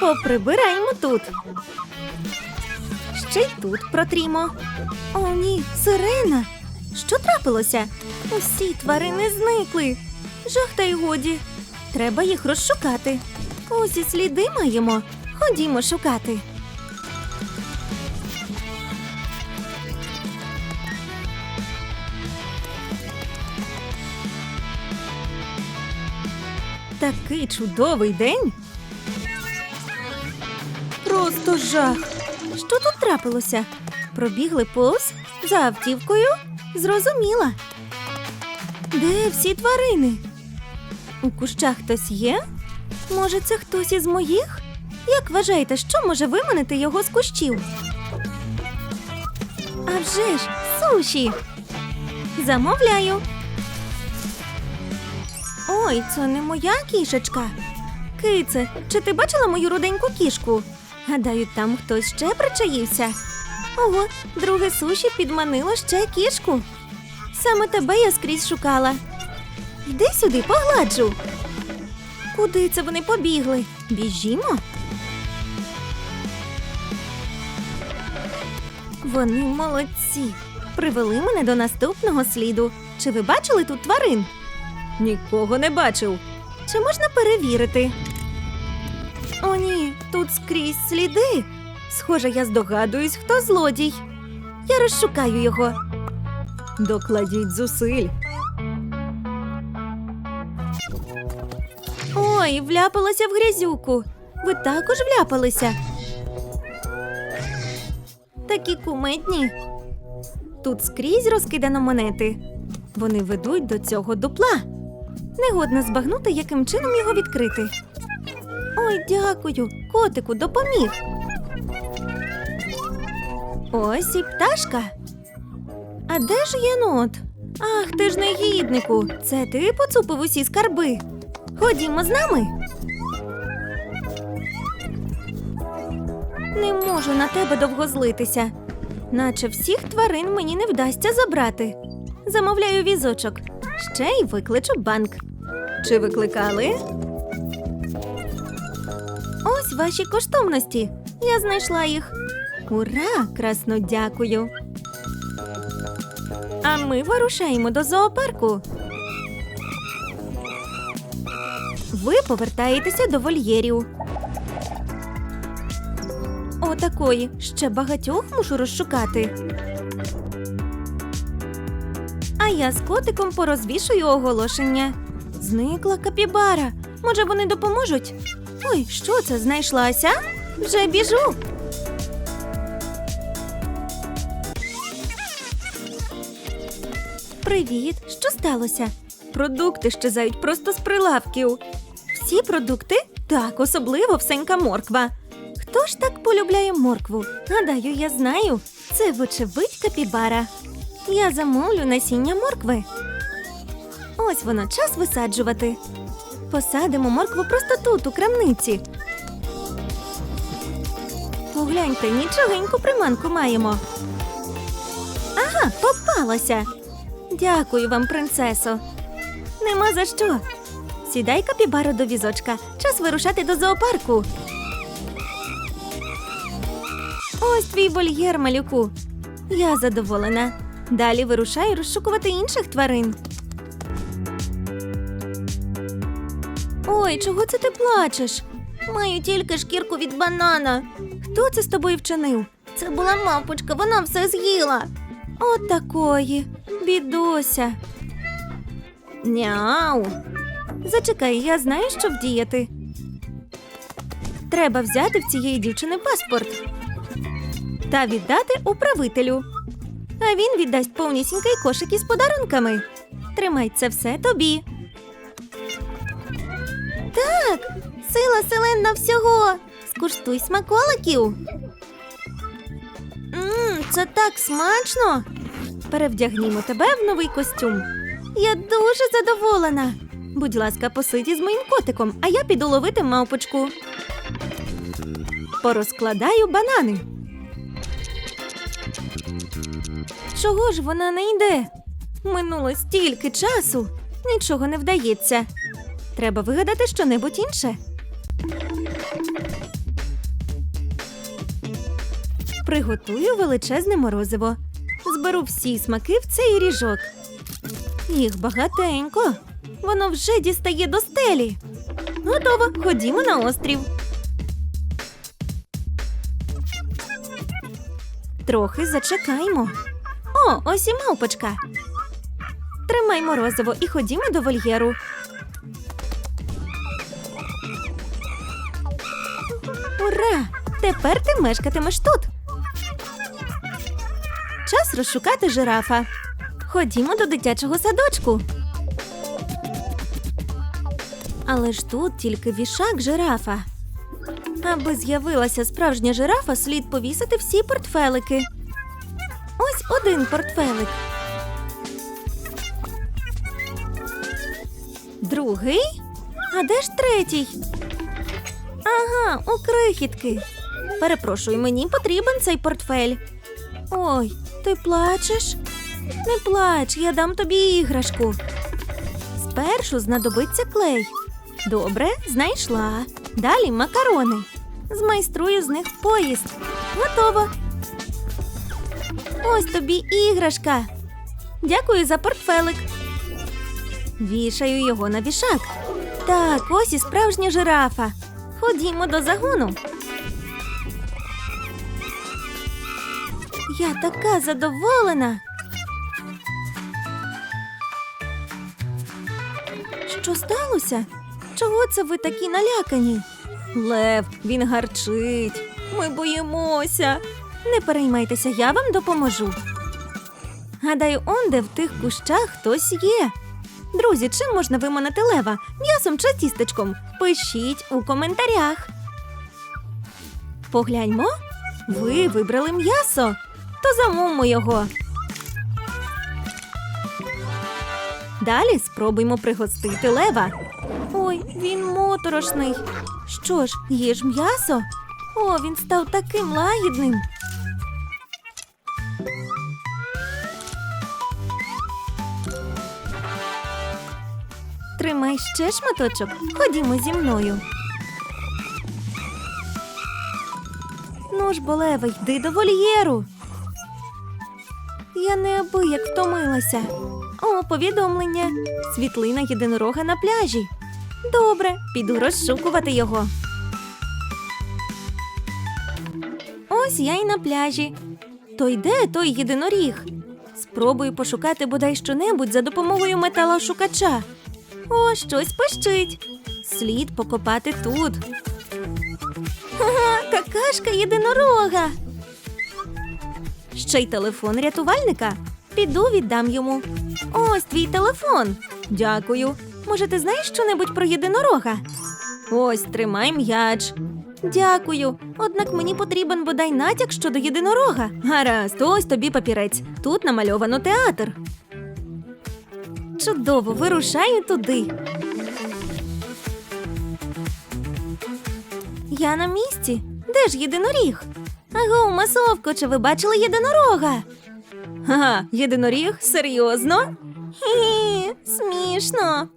Поприбираємо тут. Ще й тут протрімо. О, ні, сирена. Що трапилося? Усі тварини зникли. Жах та й годі. Треба їх розшукати. Ось і сліди маємо. Ходімо шукати. Такий чудовий день. Просто жах. Що тут трапилося? Пробігли повз за автівкою? Зрозуміла. Де всі тварини? У кущах хтось є? Може, це хтось із моїх? Як вважаєте, що може виманити його з кущів? А вже ж, суші. Замовляю. Ой, це не моя кішечка. Кице, чи ти бачила мою руденьку кішку? Гадаю, там хтось ще причаївся. Ого, друге суші підманило ще кішку. Саме тебе я скрізь шукала. Йди сюди, погладжу. Куди це вони побігли? Біжімо. Вони молодці. Привели мене до наступного сліду. Чи ви бачили тут тварин? Нікого не бачив. Чи можна перевірити? О, ні, тут скрізь сліди. Схоже, я здогадуюсь, хто злодій. Я розшукаю його. Докладіть зусиль. Ой, вляпалася в грязюку. Ви також вляпалися. Такі кумедні. Тут скрізь розкидано монети. Вони ведуть до цього дупла. Негодно збагнути, яким чином його відкрити. Ой, дякую, котику, допоміг. Ось і пташка. А де ж єнот? Ах, ти ж негіднику. Це ти поцупив усі скарби. Ходімо з нами. Не можу на тебе довго злитися. Наче всіх тварин мені не вдасться забрати. Замовляю візочок. Ще й викличу банк. Чи викликали? Ваші коштовності. Я знайшла їх. Ура! Красно дякую. А ми вирушаємо до зоопарку. Ви повертаєтеся до вольєрів. Отакої. Ще багатьох мушу розшукати. А я з котиком порозвішую оголошення. Зникла капібара. Може, вони допоможуть? Ой, що це знайшлася? Вже біжу. Привіт, що сталося? Продукти щезають просто з прилавків. Всі продукти? Так, особливо всенька морква. Хто ж так полюбляє моркву? Гадаю, я знаю. Це, вочевидь, капібара. Я замовлю насіння моркви. Ось воно, час висаджувати. Посадимо моркву просто тут, у крамниці. Погляньте, нічогеньку приманку маємо. Ага, попалася. Дякую вам, принцесо. Нема за що. Сідай, капібаро, до візочка. Час вирушати до зоопарку. Ось твій вольєр, малюку. Я задоволена. Далі вирушаю розшукувати інших тварин. Ой, чого це ти плачеш? Маю тільки шкірку від банана. Хто це з тобою вчинив? Це була мавпочка, вона все з'їла. От такої, бідося. Няу. Зачекай, я знаю, що вдіяти. Треба взяти в цієї дівчини паспорт та віддати управителю. А він віддасть повнісінький кошик із подарунками. Тримай це все тобі. Так, сила селенна всього. Скуштуй смаколиків. Мм, це так смачно. Перевдягнімо тебе в новий костюм. Я дуже задоволена. Будь ласка, посидь із моїм котиком, а я піду ловити мавпочку. Порозкладаю банани. Чого ж вона не йде? Минуло стільки часу. Нічого не вдається. Треба вигадати щонебудь інше. Приготую величезне морозиво. Зберу всі смаки в цей ріжок. Їх багатенько. Воно вже дістає до стелі. Готово, ходімо на острів. Трохи зачекаймо. О, ось і мавпочка. Тримай морозиво і ходімо до вольєру. Ура! Тепер ти мешкатимеш тут. Час розшукати жирафа. Ходімо до дитячого садочку. Але ж тут тільки вішак жирафа. Аби з'явилася справжня жирафа, слід повісити всі портфелики. Ось один портфелик. Другий? А де ж третій? Ага, у крихітки. Перепрошую, мені потрібен цей портфель. Ой, ти плачеш? Не плач, я дам тобі іграшку. Спершу знадобиться клей. Добре, знайшла. Далі макарони. Змайструю з них поїзд. Готово. Ось тобі іграшка. Дякую за портфелик. Вішаю його на вішак. Так, ось і справжня жирафа. Ходімо до загону. Я така задоволена. Що сталося? Чого це ви такі налякані? Лев, він гарчить. Ми боїмося. Не переймайтеся, я вам допоможу. Гадаю, онде в тих кущах хтось є. Друзі, чим можна виманити лева? М'ясом чи тістечком? Пишіть у коментарях. Погляньмо. Ви вибрали м'ясо. То замовмо його. Далі спробуймо пригостити лева. Ой, він моторошний. Що ж, їж м'ясо? О, він став таким лагідним. Тримай ще шматочок. Ходімо зі мною. Ну ж, болеве, йди до вольєру. Я неабияк втомилася. О, повідомлення. Світлина єдинорога на пляжі. Добре, піду розшукувати його. Ось я й на пляжі. То йде той єдиноріг. Спробую пошукати бодай щонебудь за допомогою металошукача. О, щось пищить. Слід покопати тут. Ага, какашка єдинорога. Ще й телефон рятувальника. Піду віддам йому. Ось твій телефон. Дякую. Може, ти знаєш щонебудь про єдинорога? Ось тримай м'яч. Дякую. Однак мені потрібен бодай натяк щодо єдинорога. Гаразд, ось тобі папірець. Тут намальовано театр. Чудово, вирушаю туди. Я на місці. Де ж єдиноріг? Аго, масовко, чи ви бачили єдинорога? Ага, єдиноріг? Серйозно? Хі, смішно.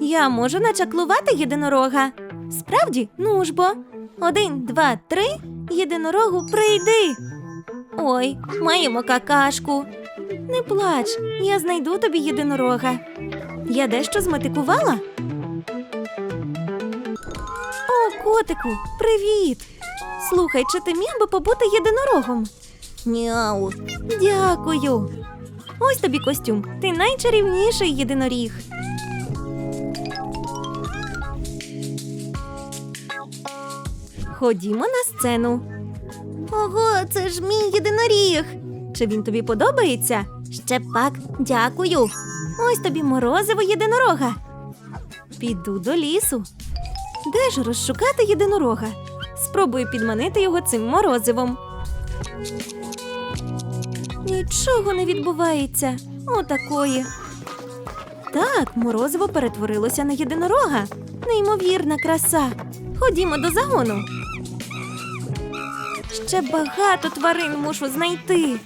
Я можу начаклувати єдинорога. Справді, ну ж бо. Один, два, три. Єдинорогу прийди. Ой, маємо какашку. Не плач, я знайду тобі єдинорога. Я дещо зметикувала. О, котику, привіт! Слухай, чи ти міг би побути єдинорогом? Няу. Дякую. Ось тобі костюм. Ти найчарівніший єдиноріг. Ходімо на сцену. Ого, це ж мій єдиноріг. Чи він тобі подобається? Ще дякую. Ось тобі морозиво єдинорога. Піду до лісу. Де ж розшукати єдинорога? Спробую підманити його цим морозивом. Нічого не відбувається. Отакої. Так, морозиво перетворилося на єдинорога. Неймовірна краса. Ходімо до загону. Ще багато тварин мушу знайти.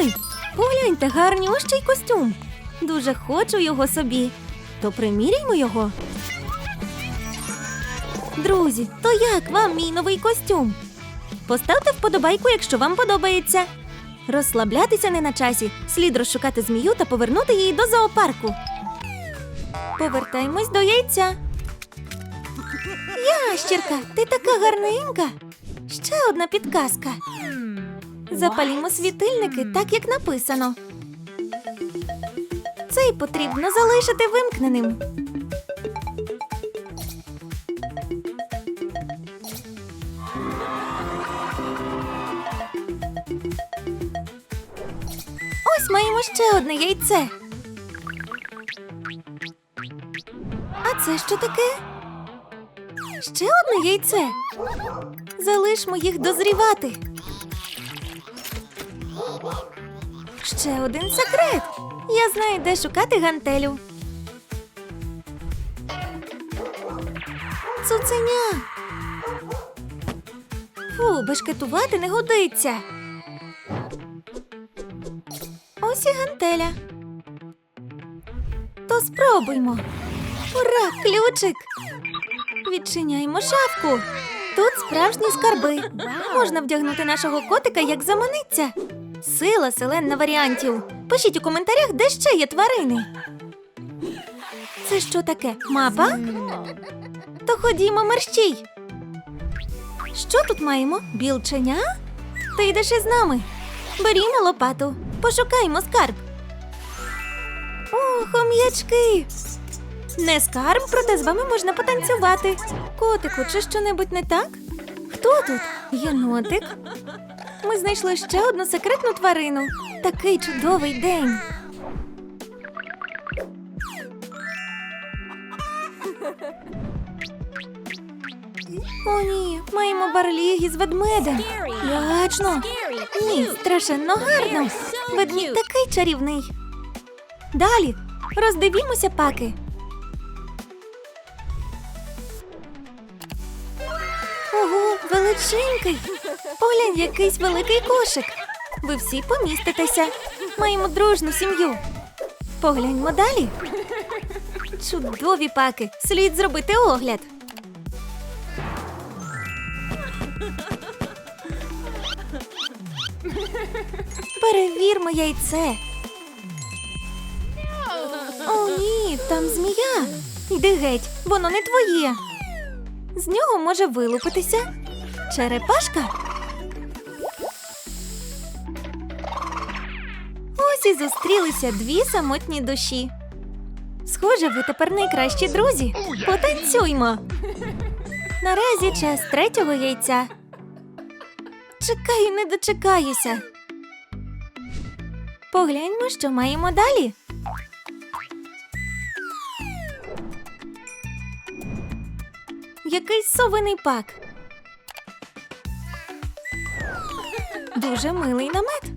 Ой, погляньте, гарнющий костюм. Дуже хочу його собі. То приміряймо його. Друзі, то як вам мій новий костюм? Поставте вподобайку, якщо вам подобається. Розслаблятися не на часі. Слід розшукати змію та повернути її до зоопарку. Повертаємось до яйця. Ящірка, ти така гарненька. Ще одна підказка. Запалімо світильники так, як написано. Цей потрібно залишити вимкненим. Ось маємо ще одне яйце. А це що таке? Ще одне яйце. Залишмо їх дозрівати. Ще один секрет. Я знаю, де шукати гантелю. Цуценя. Фу, бешкетувати не годиться. Ось і гантеля. То спробуймо. Ура, ключик! Відчиняємо шафку. Тут справжні скарби. Можна вдягнути нашого котика як заманиться. Сила селена варіантів. Пишіть у коментарях, де ще є тварини. Це що таке? Мапа? То ходімо мерщій. Що тут маємо? Білченя? Ти йдеш із нами. Берімо лопату. Пошукаймо скарб. О, хом'ячки. Не скарб, проте з вами можна потанцювати. Котику, чи що-небудь не так? Хто тут? Єнотик? Ми знайшли ще одну секретну тварину. Такий чудовий день. О, ні, маємо барліг із ведмедем. Лячно. Ні, страшенно гарно. Ведмідь такий чарівний. Далі роздивімося паки. Ого, величенький. Поглянь, якийсь великий кошик. Ви всі поміститеся. Маємо дружну сім'ю. Погляньмо далі. Чудові паки. Слід зробити огляд. Перевірмо яйце. О, ні, там змія. Йди геть, воно не твоє. З нього може вилупитися черепашка. Ось і зустрілися дві самотні душі. Схоже, ви тепер найкращі друзі. Потанцюймо. Наразі час третього яйця. Чекаю, не дочекаюся. Погляньмо, що маємо далі. Якийсь совиний пак. Дуже милий намет.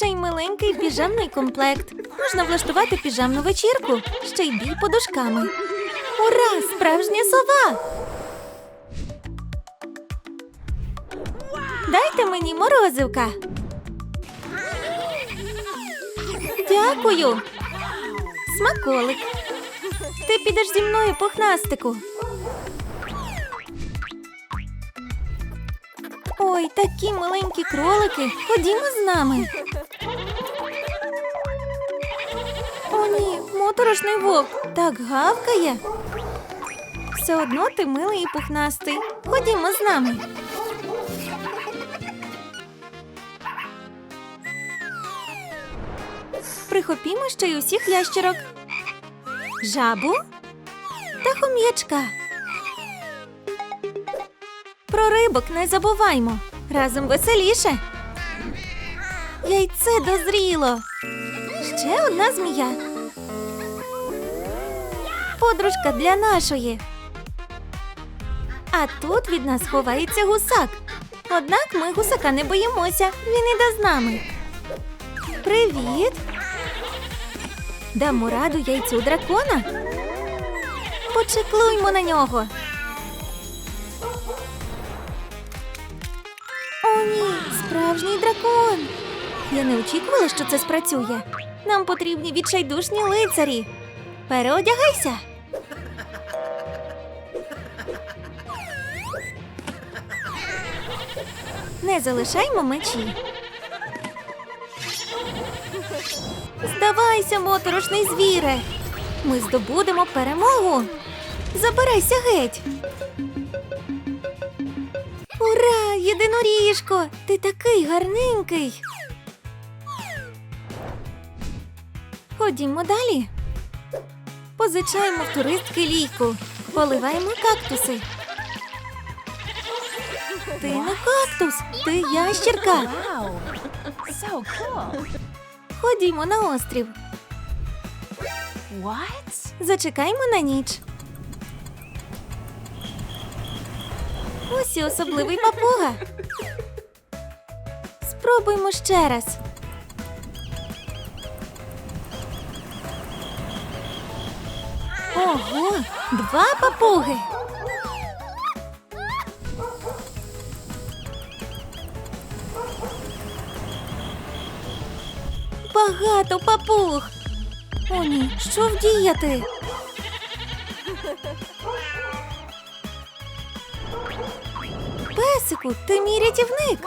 Ще й миленький піжамний комплект. Можна влаштувати піжамну вечірку, ще й бій подушками. Ура! Справжня сова! Дайте мені морозивка. Дякую. Смаколик. Ти підеш зі мною пухнастику. Ой, такі маленькі кролики. Ходімо з нами. О, ні, моторошний вовк так гавкає. Все одно ти милий і пухнастий. Ходімо з нами. Прихопімо ще й усіх ящерок. Жабу та хом'ячка. Про рибок не забуваймо. Разом веселіше. Яйце дозріло. Ще одна змія. Подружка для нашої. А тут від нас ховається гусак. Однак ми гусака не боїмося. Він іде з нами. Привіт. Дамо раду яйцю дракона. Почеклуймо на нього. справжній дракон. Я не очікувала, що це спрацює. Нам потрібні відчайдушні лицарі. Переодягайся. Не залишаймо мечі. Здавайся, моторошний звіре. Ми здобудемо перемогу. Забирайся геть. Ура, єдиноріжко! Ти такий гарненький. Ходімо далі. Позичаємо в туристки лійку. Поливаємо кактуси. Ти не кактус, ти ящірка. Wow. Ходімо на острів. What? Зачекаймо на ніч. Ось і особливий папуга. Спробуймо ще раз. Ого, два папуги. Багато папуг. О, ні, що вдіяти? Песику, ти мій рятівник.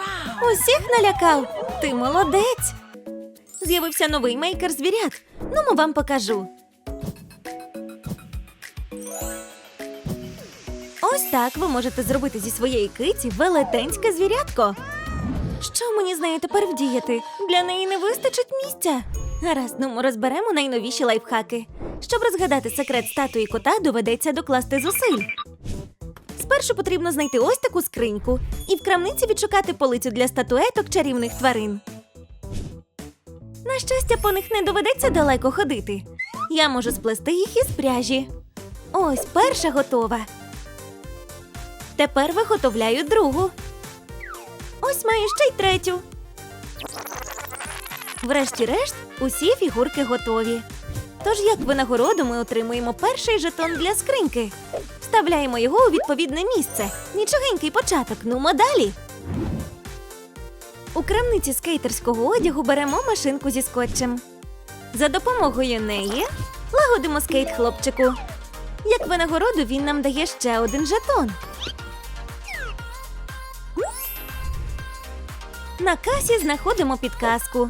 Усіх налякав. Ти молодець. З'явився новий мейкер звірят. Ну, ми вам покажу. Ось так ви можете зробити зі своєї киті велетенське звірятко. Що мені з нею тепер вдіяти? Для неї не вистачить місця. Гаразд, ну розберемо найновіші лайфхаки. Щоб розгадати секрет статуї кота, доведеться докласти зусиль. Спершу потрібно знайти ось таку скриньку і в крамниці відшукати полицю для статуеток чарівних тварин. На щастя, по них не доведеться далеко ходити. Я можу сплести їх із пряжі. Ось перша готова. Тепер виготовляю другу. Ось маю ще й третю. Врешті-решт, усі фігурки готові. Тож, як винагороду, ми отримуємо перший жетон для скриньки. Вставляємо його у відповідне місце. Нічогенький початок, нумо далі. У крамниці скейтерського одягу беремо машинку зі скотчем. За допомогою неї лагодимо скейт хлопчику. Як винагороду він нам дає ще один жетон. На касі знаходимо підказку.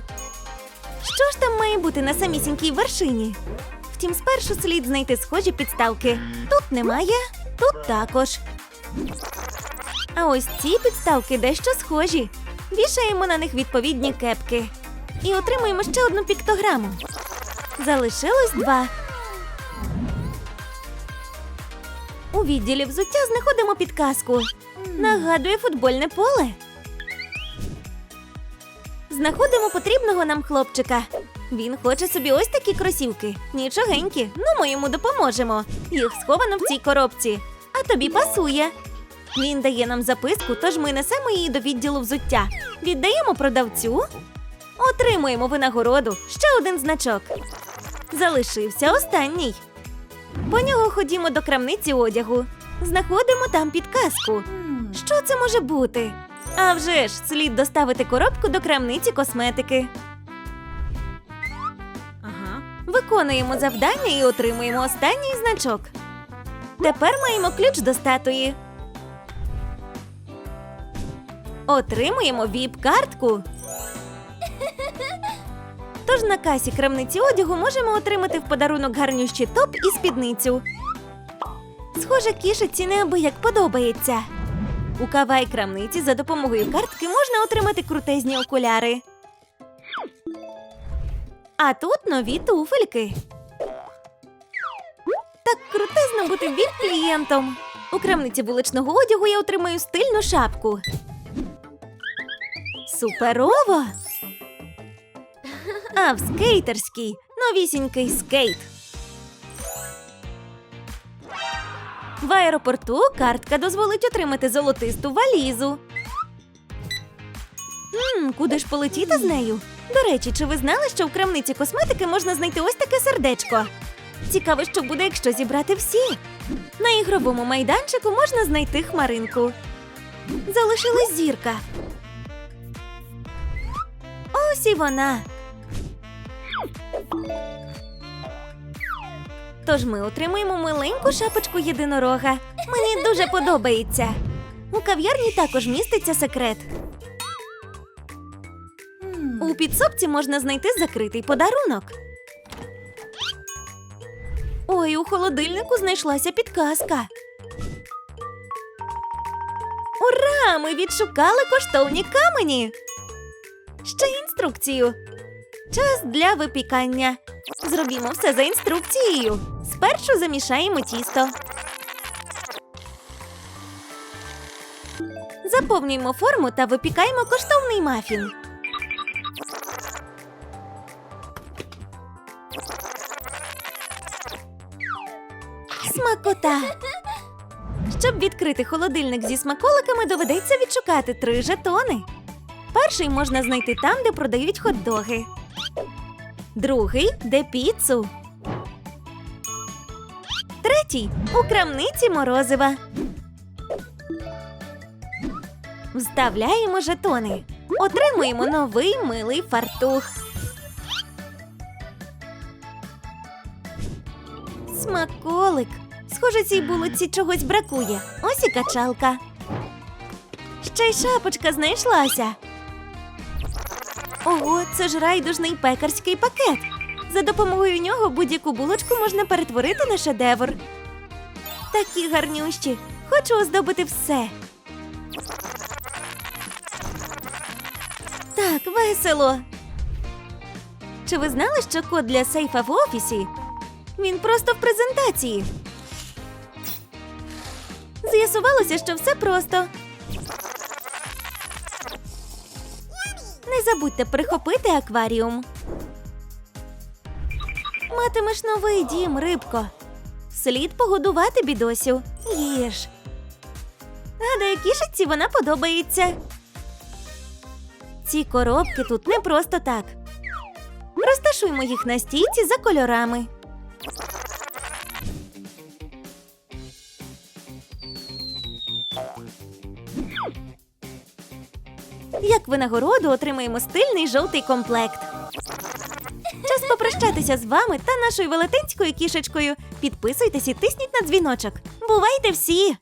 Що ж там має бути на самісінькій вершині? Втім, спершу слід знайти схожі підставки. Тут немає, тут також. А ось ці підставки дещо схожі. Вішаємо на них відповідні кепки. І отримуємо ще одну піктограму. Залишилось два. У відділі взуття знаходимо підказку. Нагадує футбольне поле. Знаходимо потрібного нам хлопчика. Він хоче собі ось такі кросівки. Нічогенькі. Ну, ми йому допоможемо. Їх сховано в цій коробці. А тобі пасує. Він дає нам записку, тож ми несемо її до відділу взуття. Віддаємо продавцю. Отримуємо винагороду. Ще один значок. Залишився останній. По нього ходімо до крамниці одягу. Знаходимо там підказку. Що це може бути? А вже ж, слід доставити коробку до крамниці косметики. Виконуємо завдання і отримуємо останній значок. Тепер маємо ключ до статуї. Отримуємо віп-картку. Тож на касі крамниці одягу можемо отримати в подарунок гарнющий топ і спідницю. Схоже, кішиці неабияк подобається. У кавай крамниці за допомогою картки можна отримати крутезні окуляри. А тут нові туфельки. Так крутезно бути віп-клієнтом. У крамниці вуличного одягу я отримаю стильну шапку. Суперово! А в скейтерській новісінький скейт. В аеропорту картка дозволить отримати золотисту валізу. М, куди ж полетіти з нею? До речі, чи ви знали, що в крамниці косметики можна знайти ось таке сердечко? Цікаво, що буде, якщо зібрати всі. На ігровому майданчику можна знайти хмаринку. Залишилась зірка. Ось і вона. Тож ми отримуємо миленьку шапочку єдинорога. Мені дуже подобається. У кав'ярні також міститься секрет. Підсобці можна знайти закритий подарунок. Ой, у холодильнику знайшлася підказка. Ура! Ми відшукали коштовні камені. Ще інструкцію. Час для випікання. Зробімо все за інструкцією. Спершу замішаємо тісто. Заповнюємо форму та випікаємо коштовний мафін. Відкрити холодильник зі смаколиками, доведеться відшукати три жетони. Перший можна знайти там, де продають хот-доги. Другий де піцу. Третій у крамниці морозива. Вставляємо жетони. Отримуємо новий милий фартух. Смаколик. Схоже, цій булочці чогось бракує. Ось і качалка. Ще й шапочка знайшлася. Ого, це ж райдужний пекарський пакет. За допомогою нього будь-яку булочку можна перетворити на шедевр. Такі гарнющі. Хочу оздобити все. Так, весело. Чи ви знали, що код для сейфа в офісі? Він просто в презентації. З'ясувалося, що все просто. Не забудьте прихопити акваріум. Матимеш новий дім, рибко. Слід погодувати бідосю. Їж. Гадаю, кішечці вона подобається. Ці коробки тут не просто так. Розташуймо їх на стійці за кольорами. Як винагороду отримаємо стильний жовтий комплект. Час попрощатися з вами та нашою велетенською кішечкою. Підписуйтесь і тисніть на дзвіночок. Бувайте всі!